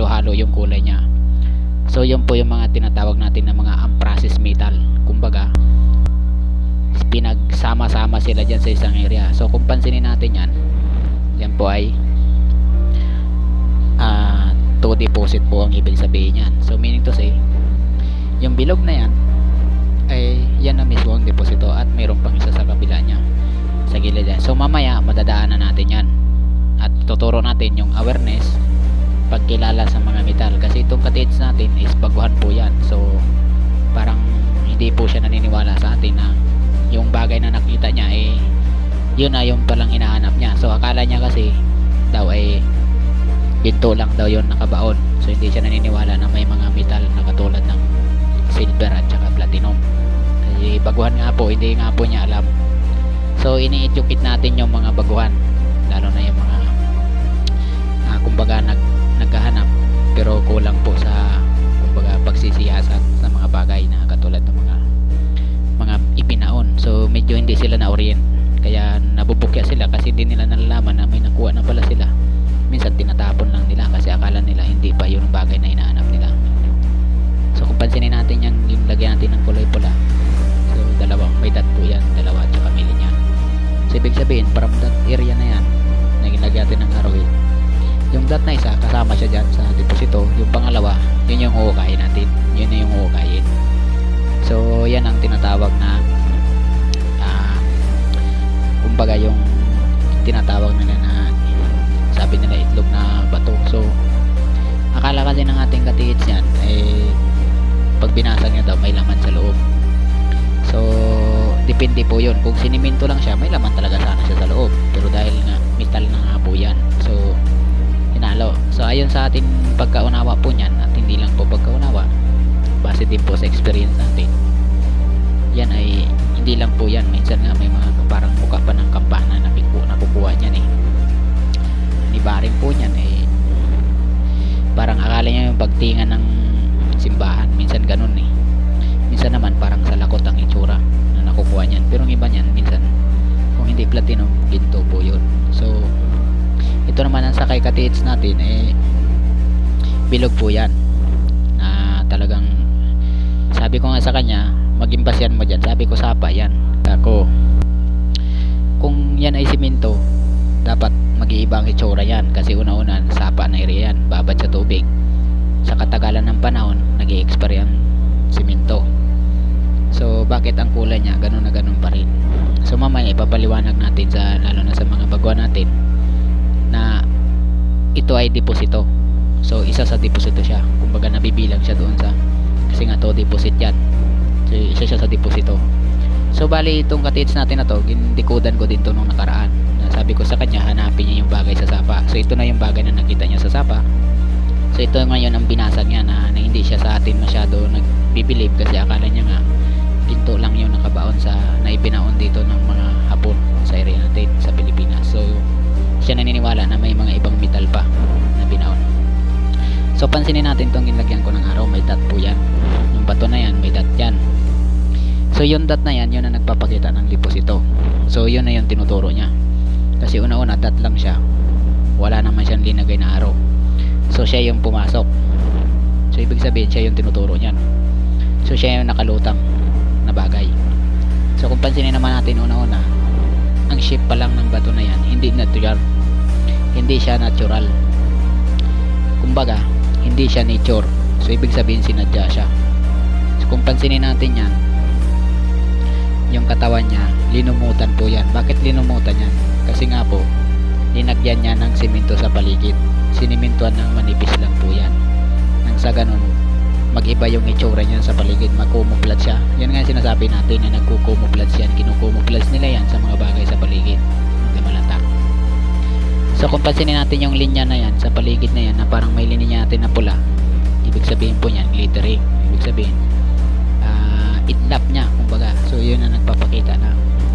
halo-halo yung kulay niya. So yun po yung mga tinatawag natin na mga unprocessed metal. Kumbaga, pinagsama-sama sila dyan sa isang area. So kung pansinin natin yan, yan po ay ah to deposit po ang ibig sabihin yan. So meaning to say, yung bilog na yan, ay yan na mismo ang deposito at mayroon pang isa sa kabila niya sa gilid yan. So mamaya madadaanan natin yan at tuturo natin yung awareness pagkilala sa mga metal kasi itong katiits natin is baguhan po yan. So parang hindi po siya naniniwala sa atin na yung bagay na nakita niya eh yun na yung palang hinahanap niya. So akala niya kasi daw ay ginto lang daw yun nakabaon. So hindi siya naniniwala na may mga metal na katulad ng silver at saka platinum. Kasi baguhan nga po, hindi nga po niya alam. So ini-educate natin yung mga baguhan, lalo na yung mga ah, kumbaga nag naghahanap pero kulang po sa kumbaga pagsisiyasat sa mga bagay na katulad ng mga mga ipinaon. So medyo hindi sila na-orient. Kaya nabubukya sila kasi hindi nila nalalaman na may nakuha na pala sila. Minsan tinatapon lang nila kasi akala nila hindi pa yung bagay na hinahanap nila. So kung pansinin natin yung, yung lagyan natin ng kulay pula. So dalawang may po yan, dalawa at saka may linya. So ibig sabihin from that area na yan, na ginagyan natin ng arrow wheel, yung dot na isa kasama siya dyan sa deposito. Yung pangalawa, yun yung huhukayin natin. Yun yung huhukayin. Sa ating pagkaunawa po niyan at hindi lang po pagkaunawa base din po sa experience natin. Yan ay hindi lang po yan. Minsan nga may mga parang mukha pa ng kampana na piku na kukuha niyan eh. Nibarin po niyan eh parang akala niya yung pagtingan ng simbahan. Minsan ganun eh. Minsan naman parang sa lakot ang itsura na nakukuha niyan. Pero ang iba niyan minsan kung hindi platinum, ginto po yun. So ito naman ang sakay katiits natin eh bilog po yan. Na talagang sabi ko nga sa kanya magimbasyan mo dyan. Sabi ko sapa yan. Ako kung yan ay simento dapat mag-iiba ang itsura yan. Kasi una-una sapa na area yan. Babad sa tubig. Sa katagalan ng panahon nag expire ang simento. So bakit ang kulay niya ganun na ganun pa rin? So mamaya ipapaliwanag natin sa lalo na sa mga baguhan natin na ito ay deposito so isa sa deposito siya. Kumbaga nabibilang siya doon sa kasi nga to deposit yan. So isa siya sa deposito. So bali itong katits natin na to gindikodan ko din to nung nakaraan. Na sabi ko sa kanya hanapin niya yung bagay sa sapa. So ito na yung bagay na nakita niya sa sapa. So ito ngayon ang binasag niya na, na hindi siya sa atin masyado nagbibilib kasi akala niya nga ginto lang yung nakabaon sa naibinaon dito ng mga hapon sa area natin sa so pansinin natin itong ginlagyan ko ng araw. May dot po yan. Yung bato na yan may dot yan. So yung dot na yan yun ang nagpapakita ng deposito so yun na yung tinuturo niya. Kasi una-una dot lang siya. Wala naman siyang linagay na araw. So siya yung pumasok. So ibig sabihin siya yung tinuturo niyan. So siya yung nakalutang na bagay. So kung pansinin naman natin una-una ang shape pa lang ng bato na yan hindi natural. Hindi siya natural. Kumbaga hindi siya nature. So ibig sabihin sinadya siya. So kung pansinin natin yan yung katawan niya linumutan po yan. Bakit linumutan yan? Kasi nga po linagyan niya ng simento sa paligid. Sinimintuan ng manipis lang po yan. Nang sa ganun mag-iba yung itsura niyan sa paligid. Magkumuplat siya. Yan nga sinasabi natin na nagkukumuplat yan kinukumuplat nila yan sa mga bagay sa paligid. Hindi malata so kung pansinin natin yung linya na yan sa paligid na yan na parang may linya natin na pula ibig sabihin po yan glittering ibig sabihin uh, itlap niya kumbaga. So yun ang nagpapakita na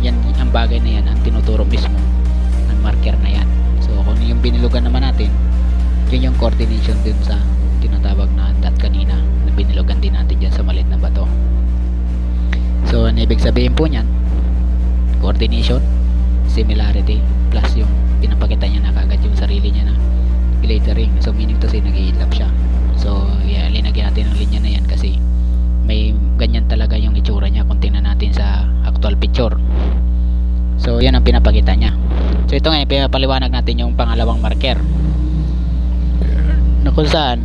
yan ang bagay na yan ang tinuturo mismo ng marker na yan. So kung yung binilugan naman natin yun yung coordination dun sa tinatawag na dot kanina na binilugan din natin dyan sa malit na bato. So ang ibig sabihin po niyan? Coordination similarity plus yung pinapakita niya na kagad yung sarili niya na glittering. So meaning to say nag-iidlap siya. So yeah, linagyan natin ang linya na yan kasi may ganyan talaga yung itsura niya kung tingnan natin sa actual picture. So yan ang pinapakita niya. So ito nga pinapaliwanag natin yung pangalawang marker. Na kung saan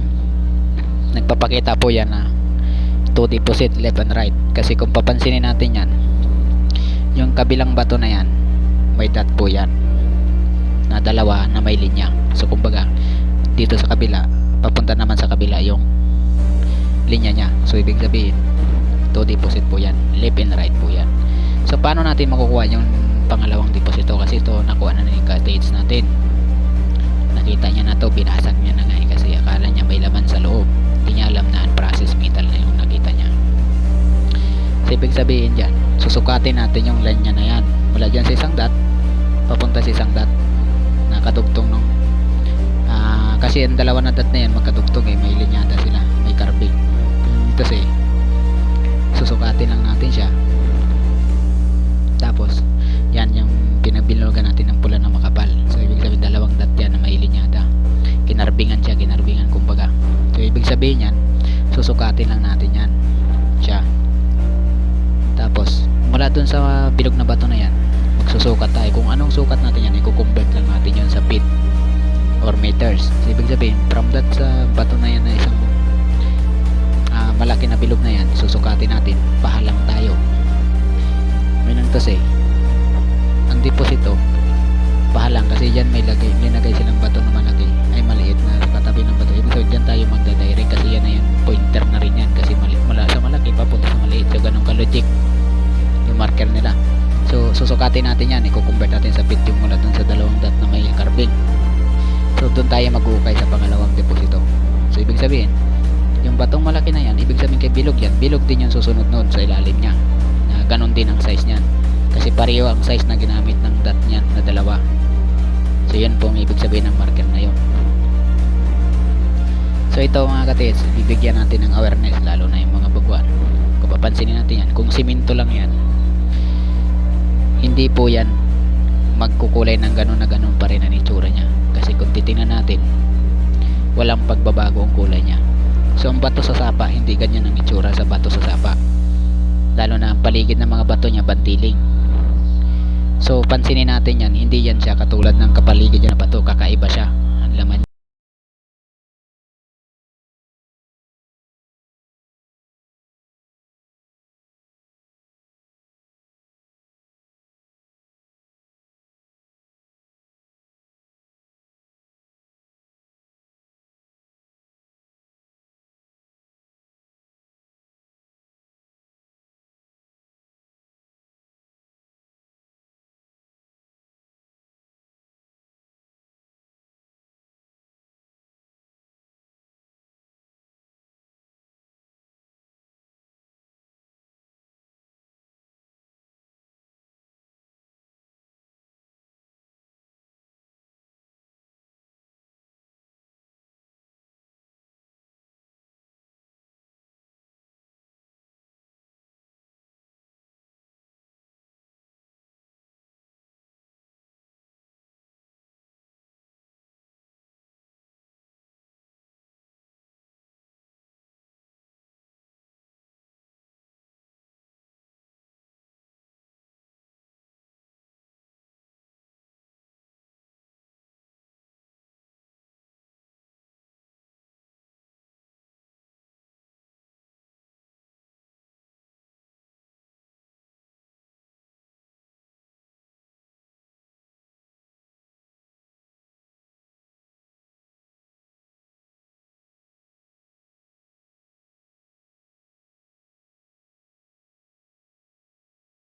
nagpapakita po yan na to deposit left and right. Kasi kung papansinin natin yan yung kabilang bato na yan may dot po yan na dalawa na may linya. So kumbaga dito sa kabila papunta naman sa kabila yung linya niya. So ibig sabihin to deposit po yan. Left and right po yan. So paano natin makukuha yung pangalawang deposito? Kasi ito nakuha na ni Kates natin. Nakita niya na to binasag niya na nga eh, kasi akala niya may laman sa loob. Hindi niya alam na unprocessed metal na yung nakita niya. So ibig sabihin dyan susukatin natin yung line niya na yan. Mula dyan sa isang dot papunta sa isang dot nakadugtong nung ah, kasi ang dalawa na dot na yan magkadugtong eh. May linyada sila. May carving kasi susukatin lang natin siya. Tapos yan yung pinagbinugan natin ng pula na makapal. So ibig sabihin dalawang dot yan na may linyada kinarbingan siya kinarbingan kumbaga. So ibig sabihin yan susukatin lang natin yan siya. Tapos mula dun sa bilog na bato na yan magsusukat tayo. Kung anong sukat natin yan meters. So, ibig sabihin from that sa bato na yan na isang ah, malaki na bilog na yan susukatin natin. Pahalang tayo. Meaning to say ang deposito pahalang kasi dyan may lagay linagay silang bato na malaki. Ay maliit na katabi ng bato. Ibig sabihin dyan tayo magdadirect kasi yan na yung pointer na rin yan. Kasi mali, mula sa malaki papunta sa maliit. So ganun ka-logic yung marker nila. So susukatin natin yan. I-convert natin sa feet yung mula dun sa dalawang dot na may carving so doon tayo mag-ukay sa pangalawang deposito. So ibig sabihin yung batong malaki na yan ibig sabihin kay bilog yan. Bilog din yung susunod nun sa ilalim niya. Na ganun din ang size niyan. Kasi pareho ang size na ginamit ng dot niyan na dalawa. So yun po ang ibig sabihin ng marker na yun. So ito mga katis bibigyan natin ng awareness lalo na yung mga baguan kung papansinin natin yan kung simento lang yan hindi po yan magkukulay ng ganun na ganun pa rin ang itsura niya. Kasi kung titingnan natin walang pagbabago ang kulay niya. So ang bato sa sapa hindi ganyan ang itsura sa bato sa sapa. Lalo na ang paligid ng mga bato niya bantiling so pansinin natin yan hindi yan siya katulad ng kapaligid niya na bato kakaiba siya